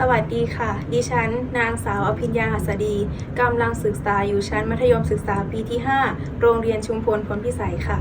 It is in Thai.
สวัสดีค่ะ ดิฉัน นางสาวอภิญญาหัสดี กำลังศึกษาอยู่ชั้นมัธยมศึกษาปีที่ 5 โรงเรียนชุมพลพลพิสัยค่ะ